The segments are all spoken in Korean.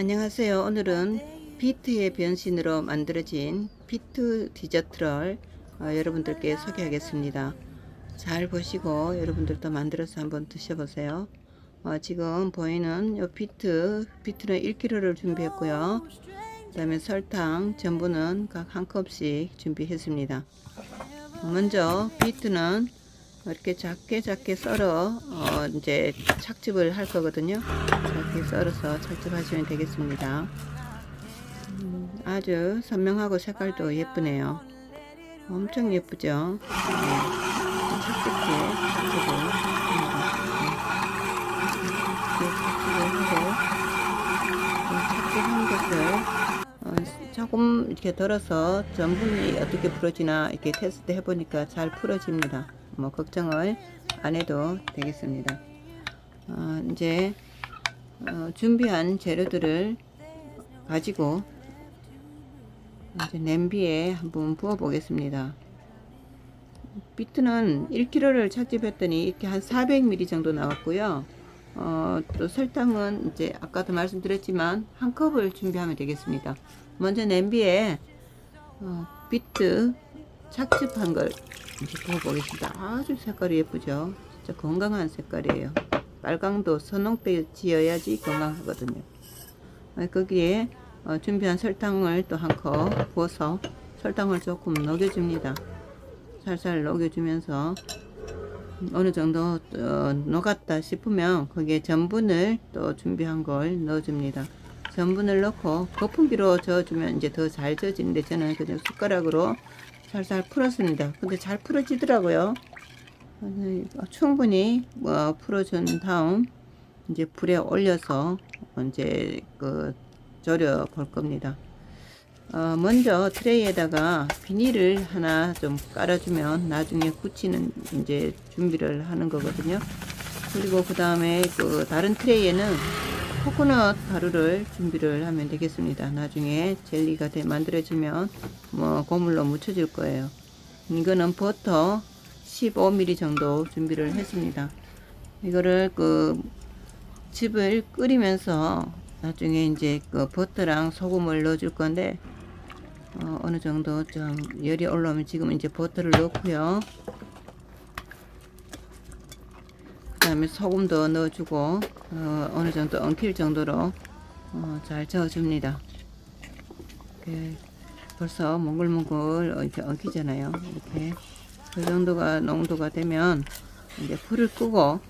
안녕하세요. 오늘은 비트의 변신으로 만들어진 비트 디저트를 어, 여러분들께 소개하겠습니다. 잘 보시고 여러분들도 만들어서 한번 드셔보세요. 어, 지금 보이는 요 비트, 비트는 1kg를 준비했고요. 그 다음에 설탕, 전분은 각 한 컵씩 준비했습니다. 먼저 비트는 이렇게 작게 작게 썰어 어, 이제 착즙을 할 거거든요. 작게 썰어서 착즙하시면 되겠습니다. 음, 아주 선명하고 색깔도 예쁘네요. 엄청 예쁘죠? 네. 착즙해 착즙을. 네. 어, 조금 이렇게 덜어서 전분이 어떻게 풀어지나 이렇게 테스트 해보니까 잘 풀어집니다. 뭐 걱정을 안 해도 되겠습니다. 어, 이제 어, 준비한 재료들을 가지고 이제 냄비에 한번 부어 보겠습니다. 비트는 1kg를 착즙했더니 이렇게 한 400ml 정도 나왔고요. 어, 또 설탕은 이제 아까도 말씀드렸지만 한 컵을 준비하면 되겠습니다. 먼저 냄비에 어, 비트 착즙한 걸 이제 부어보겠습니다. 아주 색깔이 예쁘죠? 진짜 건강한 색깔이에요. 빨강도 선홍빛 지어야지 건강하거든요. 어, 거기에 어, 준비한 설탕을 또 한 컵 부어서 설탕을 조금 녹여줍니다. 살살 녹여주면서 어느 정도 어, 녹았다 싶으면 거기에 전분을 또 준비한 걸 넣어줍니다. 전분을 넣고 거품기로 저어주면 이제 더 잘 저어지는데 저는 그냥 숟가락으로 살살 풀었습니다. 근데 잘 풀어지더라고요. 어, 충분히 뭐 풀어준 다음 이제 불에 올려서 이제 그 졸여 볼 겁니다. 어, 먼저 트레이에다가 비닐을 하나 좀 깔아주면 나중에 굳히는 이제 준비를 하는 거거든요. 그리고 그 다음에 그 다른 트레이에는 코코넛 가루를 준비를 하면 되겠습니다. 나중에 젤리가 돼 만들어지면 뭐 고물로 묻혀질 거예요. 이거는 버터 15ml 정도 준비를 했습니다. 이거를 그 즙을 끓이면서 나중에 이제 그 버터랑 소금을 넣어줄 건데 어, 어느 정도 좀 열이 올라오면 지금 이제 버터를 넣고요. 그 다음에 소금도 넣어주고 어, 어느 정도 엉킬 정도로 어, 잘 저어줍니다. 이렇게 벌써 몽글몽글 이렇게 엉키잖아요. 이렇게 그 정도가 농도가 되면 이제 불을 끄고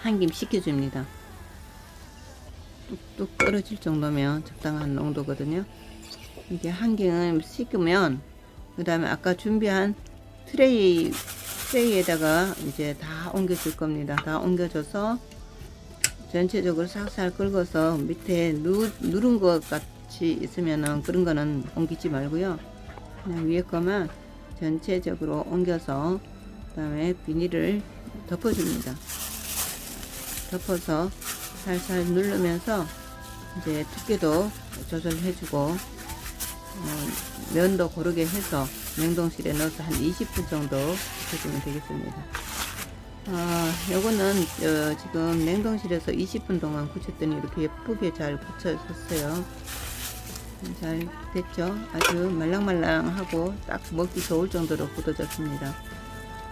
한 김 식혀줍니다. 뚝뚝 떨어질 정도면 적당한 농도거든요. 이게 한 김을 식으면 그 다음에 아까 준비한 트레이 트레이에다가 이제 다 옮겨줄 겁니다. 다 옮겨줘서 전체적으로 싹싹 긁어서 밑에 누, 누른 것 같이 있으면은 그런 거는 옮기지 말고요. 그냥 위에 거만 전체적으로 옮겨서 그 다음에 비닐을 덮어줍니다. 덮어서 살살 누르면서 이제 두께도 조절해주고 어, 면도 고르게 해서 냉동실에 넣어서 한 20분 정도 익혀주면 되겠습니다. 아, 요거는 어, 지금 냉동실에서 20분 동안 굳혔더니 이렇게 예쁘게 잘 굳혀졌어요. 잘 됐죠? 아주 말랑말랑하고 딱 먹기 좋을 정도로 굳어졌습니다.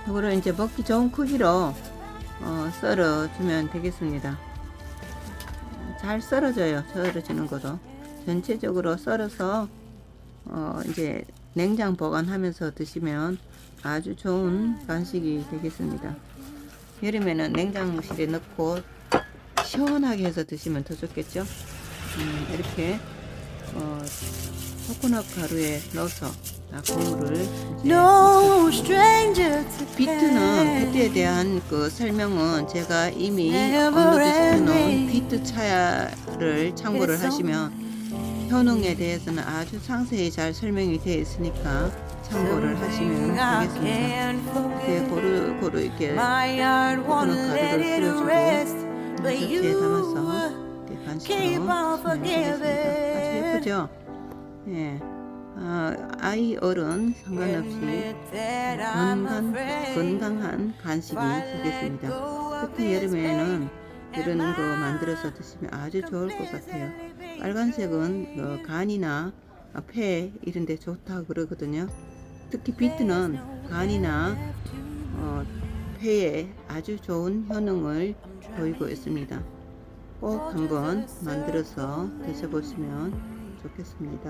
이거를 이제 먹기 좋은 크기로 어, 썰어주면 되겠습니다. 잘 썰어져요. 썰어지는 것도. 전체적으로 썰어서 어, 이제 냉장 보관하면서 드시면 아주 좋은 간식이 되겠습니다. 여름에는 냉장실에 넣고 시원하게 해서 드시면 더 좋겠죠. 음, 이렇게 어, 코코넛 가루에 넣어서 다 국물을 이제 No 비트는 비트에 대한 그 설명은 제가 이미 업로드 시켜 놓은 비트 차야를 참고를 하시면 효능에 대해서는 아주 상세히 잘 설명이 되어 있으니까 참고를 하시면 되겠습니다. 이렇게 고루 고루 이렇게 코코넛 가루를 뿌려주고 접시에 담아서 이렇게 주시면 되겠습니다. 아주. 예쁘죠? 예. 아, 아이 어른 상관없이 건강. 건강한 간식이 되겠습니다. 특히 여름에는 이런 거 만들어서 드시면 아주 좋을 것 같아요. 빨간색은 어, 간이나 폐 이런 데 좋다고 그러거든요. 특히 비트는 간이나 어, 폐에 아주 좋은 효능을 보이고 있습니다. 꼭 한번 만들어서 드셔보시면 좋겠습니다.